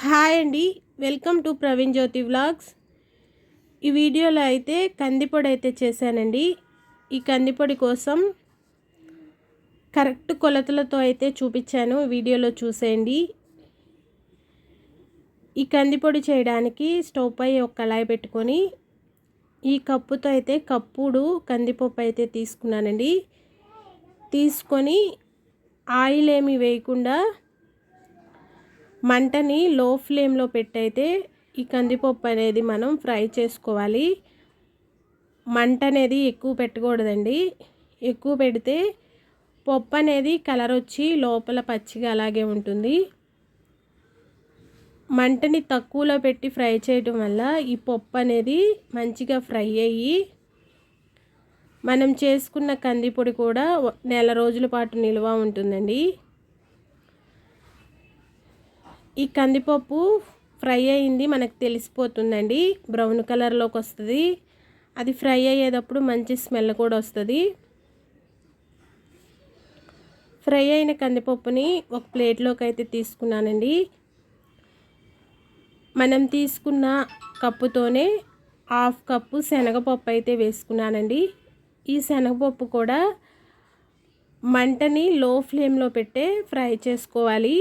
Hi అండి. Welcome to Praveen Jyothi vlogs. ఈ వీడియోలో అయితే కందిపొడి అయితే చేశానండి. ఈ కందిపొడి కోసం కరెక్ట్ కొలతలతో అయితే చూపించాను. వీడియోలో చూసేయండి. ఈ కందిపొడి చేయడానికి స్టవ్ పై ఒక కళాయి పెట్టుకొని ఈ కప్పుతో అయితే కప్పుడు కందిపప్పు అయితే తీసుకున్నానండి. తీసుకొని ఆయిల్ ఏమి వేయకుండా మంటని లో ఫ్లేమ్లో పెట్టయితే ఈ కందిపప్పు అనేది మనం ఫ్రై చేసుకోవాలి. మంట అనేది ఎక్కువ పెట్టకూడదండి. ఎక్కువ పెడితే పప్పు అనేది కలర్ వచ్చి లోపల పచ్చిగా అలాగే ఉంటుంది. మంటని తక్కువలో పెట్టి ఫ్రై చేయడం వల్ల ఈ పప్పు అనేది మంచిగా ఫ్రై అయ్యి మనం చేసుకున్న కందిపొడి కూడా నెల రోజుల పాటు నిల్వ ఉంటుందండి. ఈ కందిపప్పు ఫ్రై అయింది మనకు తెలిసిపోతుందండి. బ్రౌన్ కలర్లోకి వస్తుంది. అది ఫ్రై అయ్యేటప్పుడు మంచి స్మెల్ కూడా వస్తుంది. ఫ్రై అయిన కందిపప్పుని ఒక ప్లేట్లోకి అయితే తీసుకున్నానండి. మనం తీసుకున్న కప్పుతోనే హాఫ్ కప్పు శనగపప్పు అయితే వేసుకున్నానండి. ఈ శనగపప్పు కూడా మంటని లో ఫ్లేమ్లో పెట్టే ఫ్రై చేసుకోవాలి.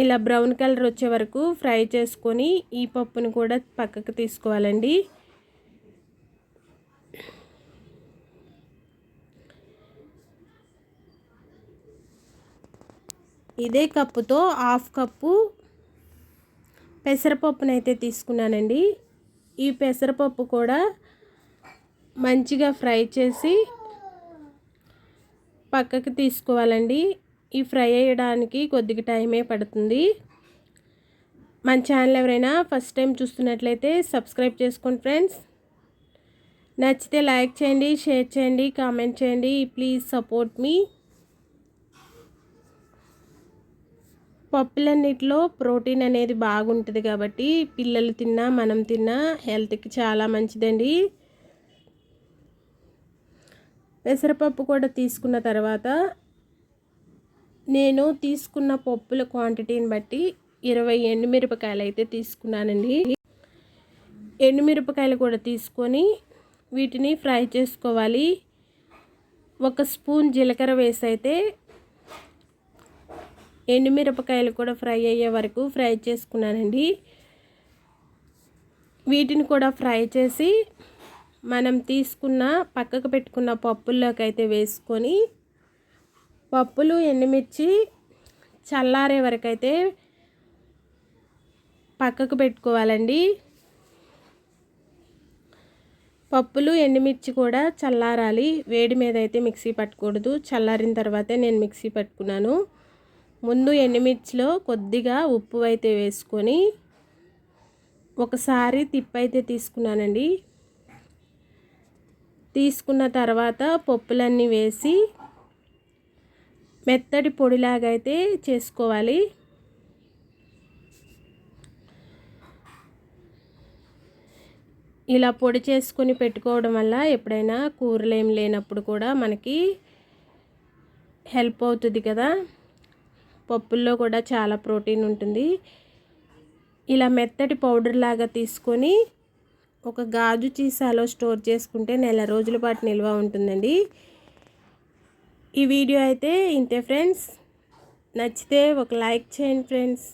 ఇలా బ్రౌన్ కలర్ వచ్చే వరకు ఫ్రై చేసుకొని ఈ పప్పును కూడా పక్కకు తీసుకోవాలండి. ఇదే కప్పుతో హాఫ్ కప్పు పెసరపప్పునైతే తీసుకున్నానండి. ఈ పెసరపప్పు కూడా మంచిగా ఫ్రై చేసి పక్కకు తీసుకోవాలండి. ఈ ఫ్రై అయ్యడానికి కొద్దిగా టైమే పడుతుంది. మన ఛానల్ ఎవరైనా ఫస్ట్ టైం చూస్తున్నట్లయితే సబ్స్క్రైబ్ చేసుకోండి ఫ్రెండ్స్. నచ్చితే లైక్ చేయండి షేర్ చేయండి కామెంట్ చేయండి. Please support me. పప్పులన్నిటిలో ప్రోటీన్ అనేది బాగుంటుంది కాబట్టి పిల్లలు తిన్నా మనం తిన్నా హెల్త్కి చాలా మంచిదండి. పెసరపప్పు కూడా తీసుకున్న తర్వాత నేను తీసుకున్న పప్పుల క్వాంటిటీని బట్టి ఇరవై ఎండుమిరపకాయలు అయితే తీసుకున్నానండి. ఎండుమిరపకాయలు కూడా తీసుకొని వీటిని ఫ్రై చేసుకోవాలి. ఒక స్పూన్ జీలకర్ర వేసి అయితే ఎండుమిరపకాయలు కూడా ఫ్రై అయ్యే వరకు ఫ్రై చేసుకున్నానండి. వీటిని కూడా ఫ్రై చేసి మనం తీసుకున్న పక్కకు పెట్టుకున్న పప్పుల్లోకి అయితే వేసుకొని పప్పులు ఎండుమిర్చి చల్లారే వరకైతే పక్కకు పెట్టుకోవాలండి. పప్పులు ఎండుమిర్చి కూడా చల్లారాలి. వేడి మీద అయితే మిక్సీ పట్టకూడదు. చల్లారిన తర్వాతే నేను మిక్సీ పట్టుకున్నాను. ముందు ఎండుమిర్చిలో కొద్దిగా ఉప్పు అయితే వేసుకొని ఒకసారి తిప్పైతే తీసుకున్నానండి. తీసుకున్న తర్వాత పప్పులన్నీ వేసి మెత్తటి పొడిలాగా అయితే చేసుకోవాలి. ఇలా పొడి చేసుకొని పెట్టుకోవడం వల్ల ఎప్పుడైనా కూరలు ఏం లేనప్పుడు కూడా మనకి హెల్ప్ అవుతుంది కదా. పప్పుల్లో కూడా చాలా ప్రోటీన్ ఉంటుంది. ఇలా మెత్తటి పౌడర్ లాగా తీసుకొని ఒక గాజు చీసాలో స్టోర్ చేసుకుంటే నెల రోజుల పాటు నిల్వ ఉంటుందండి. ఈ వీడియో అయితే ఇంతే ఫ్రెండ్స్. నచ్చితే ఒక లైక్ చేయండి ఫ్రెండ్స్.